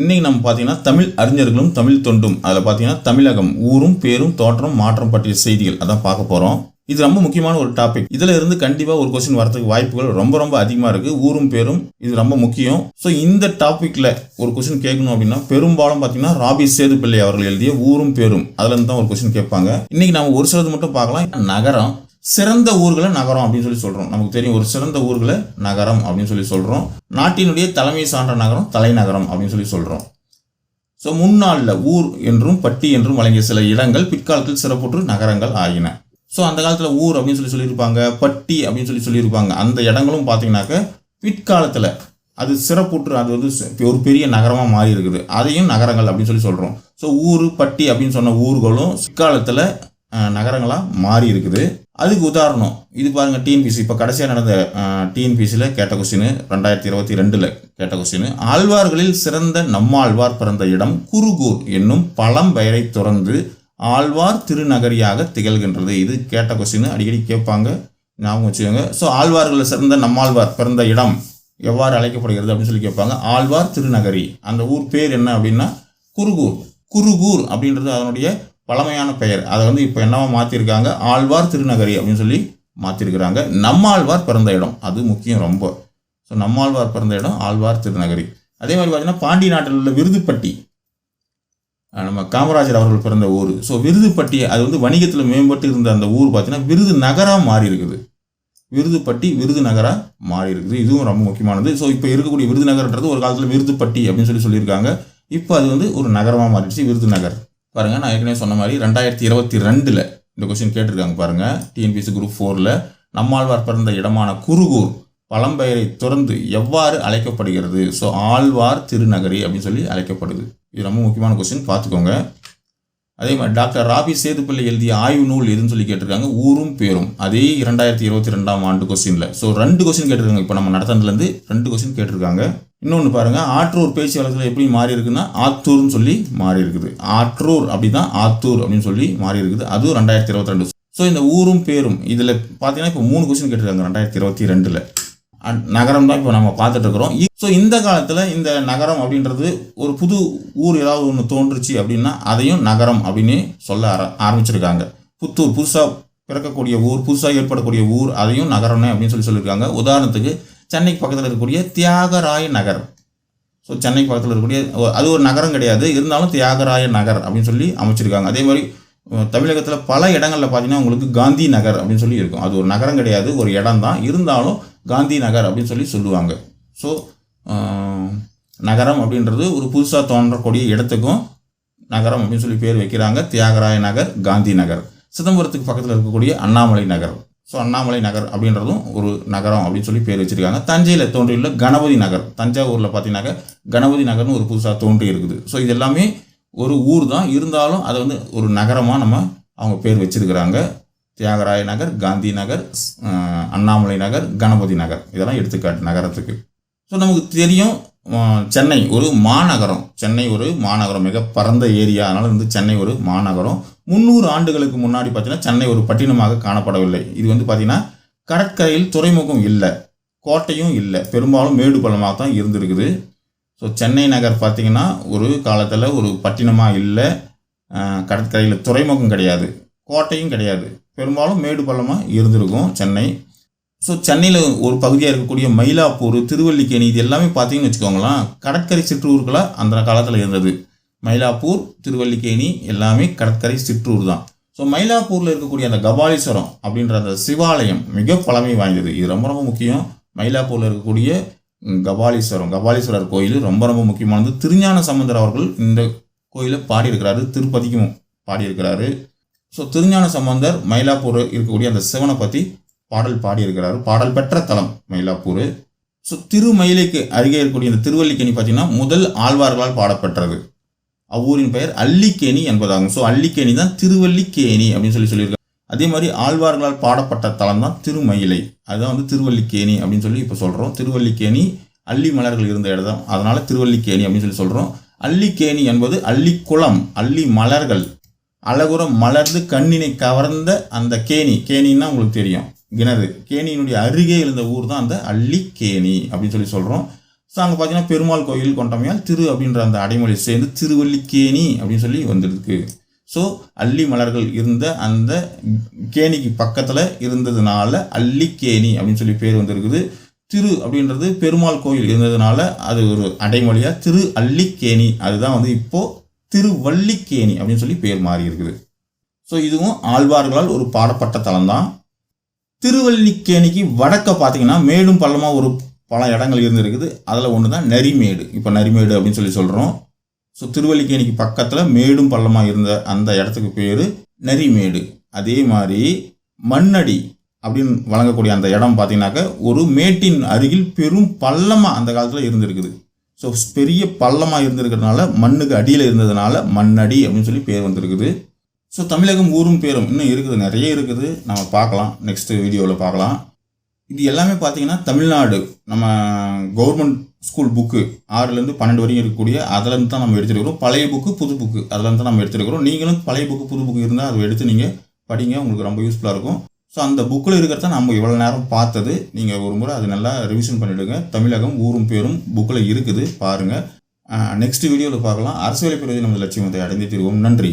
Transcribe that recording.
இன்றைக்கி நம்ம பார்த்தீங்கன்னா தமிழ் அறிஞர்களும் தமிழ் தொண்டும். அதில் பார்த்தீங்கன்னா தமிழகம் ஊரும் பேரும் தோற்றம் மாற்றம் பற்றிய செய்திகள் அதான் பார்க்க போகிறோம் இது ரொம்ப முக்கியமான ஒரு டாபிக் இதுல இருந்து கண்டிப்பா ஒரு கொஸ்டின் வரதுக்கு வாய்ப்புகள் ரொம்ப ரொம்ப அதிகமா இருக்கு. ஊரும் பேரும் இது ரொம்ப முக்கியம். ஸோ இந்த டாபிக்ல ஒரு கொஸ்டின் கேட்கணும் அப்படின்னா பெரும்பாலும் பார்த்தீங்கன்னா ராபி சேதுப்பிள்ளை அவர்கள் எழுதிய ஊரும் பேரும். அதுல இருந்து தான் ஒரு கொஸ்டின் கேட்பாங்க. இன்னைக்கு நம்ம ஒரு சிலது மட்டும் பார்க்கலாம். நகரம் சிறந்த ஊர்களை நகரம் அப்படின்னு சொல்லி சொல்கிறோம் நமக்கு தெரியும் ஒரு சிறந்த ஊர்களை நகரம் அப்படின்னு சொல்லி சொல்கிறோம் நாட்டினுடைய தலைமை சான்ற நகரம் தலைநகரம் அப்படின்னு சொல்லி சொல்கிறோம் ஸோ முன்னாளில் ஊர் என்றும் பட்டி என்றும் வழங்கிய சில இடங்கள் பிற்காலத்தில் சிறப்புற்று நகரங்கள் ஆகின. ஸோ அந்த காலத்தில் ஊர் அப்படின்னு சொல்லி சொல்லியிருப்பாங்க பட்டி அப்படின்னு சொல்லி சொல்லியிருப்பாங்க. அந்த இடங்களும் பார்த்தீங்கன்னாக்க பிற்காலத்தில் அது சிறப்புற்று அது வந்து ஒரு பெரிய நகரமாக மாறி இருக்குது. அதையும் நகரங்கள் அப்படின்னு சொல்லி சொல்கிறோம் ஸோ ஊர் பட்டி அப்படின்னு சொன்ன ஊர்களும் பிற்காலத்தில் நகரங்களாக மாறி இருக்குது. அதுக்கு உதாரணம் இது பாருங்கள் டிஎன்பிசி இப்போ கடைசியாக நடந்த டிஎன்பிசியில் கேட்ட கொஸ்டின் ரெண்டாயிரத்தி இருபத்தி ரெண்டில் கேட்ட கொஸ்டின் ஆழ்வார்களில் சிறந்த நம்மாழ்வார் பிறந்த இடம் குருகூர் என்னும் பழம் பெயரை துறந்து ஆழ்வார் திருநகரியாக திகழ்கின்றது. இது கேட்ட கொஸ்டின் அடிக்கடி கேட்பாங்க ஞாபகம் வச்சுக்கோங்க. ஸோ ஆழ்வார்களில் சிறந்த நம்மாழ்வார் பிறந்த இடம் எவ்வாறு அழைக்கப்படுகிறது அப்படின்னு சொல்லி கேட்பாங்க. ஆழ்வார் திருநகரி. அந்த ஊர் பேர் என்ன அப்படின்னா குருகூர். குருகூர் அப்படின்றது அதனுடைய பழமையான பெயர். அதை வந்து இப்போ என்னவா மாற்றிருக்காங்க ஆழ்வார் திருநகரி அப்படின்னு சொல்லி மாற்றிருக்கிறாங்க நம்மாழ்வார் பிறந்த இடம். அது முக்கியம் ரொம்ப. ஸோ நம்மாழ்வார் பிறந்த இடம் ஆழ்வார் திருநகரி. அதே மாதிரி பார்த்தீங்கன்னா பாண்டி நாட்டில் உள்ள விருதுப்பட்டி. நம்ம காமராஜர் அவர்கள் பிறந்த ஊர். ஸோ விருதுப்பட்டி அது வந்து வணிகத்தில் மேம்பட்டு இருந்த அந்த ஊர் பார்த்தீங்கன்னா விருது நகராக மாறி இருக்குது. விருதுப்பட்டி விருது நகராக மாறி இருக்குது. இதுவும் ரொம்ப முக்கியமானது. ஸோ இப்போ இருக்கக்கூடிய விருதுநகர்ன்றது ஒரு காலத்தில் விருதுப்பட்டி அப்படின்னு சொல்லி சொல்லியிருக்காங்க. இப்போ அது வந்து ஒரு நகரமாக மாறிடுச்சு விருதுநகர். பாருங்கள் நான் ஏற்கனவே சொன்ன மாதிரி ரெண்டாயிரத்தி இருபத்தி ரெண்டில் இந்த கொஸ்டின் கேட்டிருக்காங்க பாருங்க. டிஎன்பிசி குரூப் ஃபோரில் நம்மாழ்வார் பிறந்த இடமான குருகூர் பழம்பெயரை தொடர்ந்து எவ்வாறு அழைக்கப்படுகிறது? ஸோ ஆழ்வார் திருநகரி அப்படின்னு சொல்லி அழைக்கப்படுது. இது ரொம்ப முக்கியமான கொஸ்டின் பார்த்துக்கோங்க. அதே மாதிரி டாக்டர் ராபி சேதுப்பள்ளி எழுதிய ஆய்வு நூல் எதுன்னு சொல்லி கேட்டிருக்காங்க. ஊரும் பேரும். அதே இரண்டாயிரத்தி இருபத்தி ரெண்டாம் ஆண்டு கொஸ்டினில் ஸோ ரெண்டு கொஸ்டின் கேட்டிருக்காங்க. இப்போ நம்ம நடத்தினதுலேருந்து ரெண்டு கொஸ்டின் கேட்டிருக்காங்க. இன்னொன்று பாருங்க. ஆற்றூர் பேச்சு வழக்கில் எப்படி மாறி இருக்குன்னா ஆத்தூர்னு சொல்லி மாறி இருக்குது ஆற்றூர் அப்படிதான் ஆத்தூர் அப்படின்னு சொல்லி மாறி இருக்குது அதுவும் ரெண்டாயிரத்தி இருபத்தி ரெண்டு ஸோ இந்த ஊரும் பேரும் இதில் பார்த்தீங்கன்னா இப்போ மூணு கொஸ்டின் கேட்டிருக்காங்க. ரெண்டாயிரத்தி இருபத்தி ரெண்டில் நகரம் தான் இப்போ நம்ம பார்த்துட்டு இருக்கிறோம் ஸோ இந்த காலத்தில் இந்த நகரம் அப்படின்றது ஒரு புது ஊர் ஏதாவது ஒன்று தோன்றுச்சு அப்படின்னா அதையும் நகரம் அப்படின்னு சொல்ல ஆர ஆரம்பிச்சிருக்காங்க. புத்தூர் புதுசாக பிறக்கக்கூடிய ஊர் புதுசாக ஏற்படக்கூடிய ஊர் அதையும் நகரம்னு அப்படின்னு சொல்லி சொல்லியிருக்காங்க. உதாரணத்துக்கு சென்னைக்கு பக்கத்தில் இருக்கக்கூடிய தியாகராய நகர். ஸோ சென்னைக்கு பக்கத்தில் இருக்கக்கூடிய அது ஒரு நகரம் கிடையாது. இருந்தாலும் தியாகராய நகர் அப்படின்னு சொல்லி அமைச்சிருக்காங்க. அதே மாதிரி தமிழகத்தில் பல இடங்களில் பார்த்தீங்கன்னா உங்களுக்கு காந்தி நகர் அப்படின்னு சொல்லி இருக்கும். அது ஒரு நகரம் கிடையாது ஒரு இடம் தான். இருந்தாலும் காந்தி நகர் அப்படின்னு சொல்லி சொல்லுவாங்க. ஸோ நகரம் அப்படின்றது ஒரு புதுசாக தோன்றக்கூடிய இடத்துக்கும் நகரம் அப்படின்னு சொல்லி பேர் வைக்கிறாங்க. தியாகராய நகர் காந்தி நகர் சிதம்பரத்துக்கு பக்கத்தில் இருக்கக்கூடிய அண்ணாமலை நகர். ஸோ அண்ணாமலை நகர் அப்படின்றதும் ஒரு நகரம் அப்படின்னு சொல்லி பேர் வச்சிருக்காங்க. தஞ்சையில் தோன்றியுள்ள கணபதி நகர். தஞ்சாவூரில் பார்த்தீங்கன்னாக்க கணபதி நகர்னு ஒரு புதுசாக தோன்றி இருக்குது. ஸோ இது எல்லாமே ஒரு ஊர் தான் இருந்தாலும் அதை வந்து ஒரு நகரமாக நம்ம அவங்க பேர் வச்சிருக்கிறாங்க. தியாகராய நகர் காந்தி நகர் அண்ணாமலை நகர் கணபதி நகர். இதெல்லாம் எடுத்துக்காட்டு நகரத்துக்கு. ஸோ நமக்கு தெரியும் சென்னை ஒரு மாநகரம். சென்னை ஒரு மாநகரம் மிக பரந்த ஏரியா. அதனால் வந்து சென்னை ஒரு மாநகரம். முந்நூறு ஆண்டுகளுக்கு முன்னாடி பார்த்தீங்கன்னா சென்னை ஒரு பட்டினமாக காணப்படவில்லை. இது வந்து பார்த்தீங்கன்னா கடற்கரையில் துறைமுகம் இல்லை. கோட்டையும் இல்லை. பெரும்பாலும் மேடு பள்ளமாக தான் இருந்திருக்குது. ஸோ சென்னை நகர் பார்த்திங்கன்னா ஒரு காலத்தில் ஒரு பட்டினமாக இல்லை. கடற்கரையில் துறைமுகம் கிடையாது. கோட்டையும் கிடையாது. பெரும்பாலும் மேடு பள்ளமாக இருந்திருக்கும் சென்னை. ஸோ சென்னையில் ஒரு பகுதியாக இருக்கக்கூடிய மயிலாப்பூர் திருவல்லிக்கேணி இது எல்லாமே பார்த்தீங்கன்னு வச்சுக்கோங்களேன் கடற்கரை சிற்றூர்களாக அந்த காலத்தில் இருந்தது. மயிலாப்பூர் திருவல்லிக்கேணி எல்லாமே கடற்கரை சிற்றூர் தான். ஸோ மயிலாப்பூரில் இருக்கக்கூடிய அந்த கபாலீஸ்வரம் அப்படின்ற அந்த சிவாலயம் மிக பழமை வாய்ந்தது. இது ரொம்ப ரொம்ப முக்கியம். மயிலாப்பூரில் இருக்கக்கூடிய கபாலீஸ்வரம் கபாலீஸ்வரர் கோயில் ரொம்ப ரொம்ப முக்கியமானது. திருஞான சம்பந்தர் அவர்கள் இந்த கோயிலை பாடியிருக்கிறாரு. திருப்பதிக்கும் பாடியிருக்கிறாரு. ஸோ திருஞான சம்பந்தர் மயிலாப்பூர் இருக்கக்கூடிய அந்த சிவனை பற்றி பாடல் பாடியிருக்கிறார். பாடல் பெற்ற தலம் மயிலாப்பூர். ஸோ திருமயிலைக்கு அருகே இருக்கக்கூடிய இந்த திருவல்லிக்கேணி பார்த்தீங்கன்னா முதல் ஆழ்வார்களால் பாடப்பெற்றது. அவ்வூரின் பெயர் அல்லிக்கேணி என்பதாகும். ஸோ அல்லிக்கேணி தான் திருவல்லிக்கேணி அப்படின்னு சொல்லி சொல்லியிருக்காங்க. அதே மாதிரி ஆழ்வார்களால் பாடப்பட்ட தலம் தான் திருமயிலை. அதுதான் வந்து திருவல்லிக்கேணி அப்படின்னு சொல்லி இப்போ சொல்கிறோம் திருவல்லிக்கேணி அள்ளி மலர்கள் இருந்த இடம் அதனால் திருவல்லிக்கேணி அப்படின்னு சொல்லி சொல்கிறோம் அல்லிக்கேணி என்பது அள்ளிக்குளம் அள்ளி மலர்கள். அழகுற மலர்ந்து கண்ணினை கவர்ந்த அந்த கேணி. கேணின்னா உங்களுக்கு தெரியும். கிணறு கேணியினுடைய அருகே இருந்த ஊர் தான் அந்த அள்ளிக்கேணி அப்படின்னு சொல்லி சொல்கிறோம் ஸோ அங்கே பார்த்தீங்கன்னா பெருமாள் கோயில் கொண்டமையால் திரு அப்படின்ற அந்த அடைமொழி சேர்ந்து திருவல்லிக்கேணி அப்படின்னு சொல்லி வந்திருக்கு. ஸோ அள்ளி மலர்கள் இருந்த அந்த கேணிக்கு பக்கத்தில் இருந்ததுனால அள்ளிக்கேணி அப்படின்னு சொல்லி பேர் வந்திருக்குது. திரு அப்படின்றது பெருமாள் கோயில் இருந்ததுனால அது ஒரு அடைமொழியாக திரு அள்ளிக்கேணி அதுதான் வந்து இப்போது திருவல்லிக்கேணி அப்படின்னு சொல்லி பேர் மாறி இருக்குது. ஸோ இதுவும் ஆழ்வார்களால் ஒரு பாடப்பட்ட தலம் தான் திருவல்லிக்கேணிக்கு வடக்க பார்த்தீங்கன்னா மேடும் பள்ளமாக ஒரு பல இடங்கள் இருந்திருக்குது. அதில் ஒன்று தான் நரிமேடு. இப்போ நரிமேடு அப்படின்னு சொல்லி சொல்கிறோம் ஸோ திருவல்லிக்கேணிக்கு பக்கத்தில் மேடும் பள்ளமாக இருந்த அந்த இடத்துக்கு பேர் நரிமேடு. அதே மாதிரி மண்ணடி அப்படின்னு வழங்கக்கூடிய அந்த இடம் பார்த்தீங்கன்னாக்க ஒரு மேட்டின் அருகில் பெரும் பள்ளமாக அந்த காலத்தில் இருந்திருக்குது. ஸோ பெரிய பள்ளமாக இருந்திருக்கிறதுனால மண்ணுக்கு அடியில் இருந்ததுனால மண்ணடி அப்படின்னு சொல்லி பேர் வந்திருக்குது. ஸோ தமிழகம் ஊரும் பேரும் இன்னும் இருக்குது நிறைய இருக்குது. நம்ம பார்க்கலாம். நெக்ஸ்ட் வீடியோவில் பார்க்கலாம். இது எல்லாமே பார்த்தீங்கன்னா தமிழ்நாடு. நம்ம கவர்மெண்ட் ஸ்கூல் புக்கு ஆறுலேருந்து பன்னெண்டு வரைக்கும் இருக்கக்கூடிய அதுலேருந்து தான் நம்ம எடுத்துருக்கிறோம். பழைய புக்கு புது புக்கு அதுலேருந்து தான் நம்ம எடுத்துருக்கிறோம். நீங்களும் பழைய புக்கு புது புக்கு இருந்தால் அதை எடுத்து நீங்கள் படிங்க. உங்களுக்கு ரொம்ப யூஸ்ஃபுல்லாக இருக்கும். ஸோ அந்த புக்கில் இருக்கிறத நம்ம இவ்வளோ நேரம் பார்த்தது. நீங்கள் ஒரு முறை அது நல்லா ரிவிஷன் பண்ணிவிடுங்க தமிழகம் ஊரும் பேரும் புக்கில் இருக்குது. பாருங்கள் நெக்ஸ்ட் வீடியோவில் பார்க்கலாம். அரசியலை பெறுவதை நமது லட்சியத்தை அடைந்து தீர்வோம். நன்றி.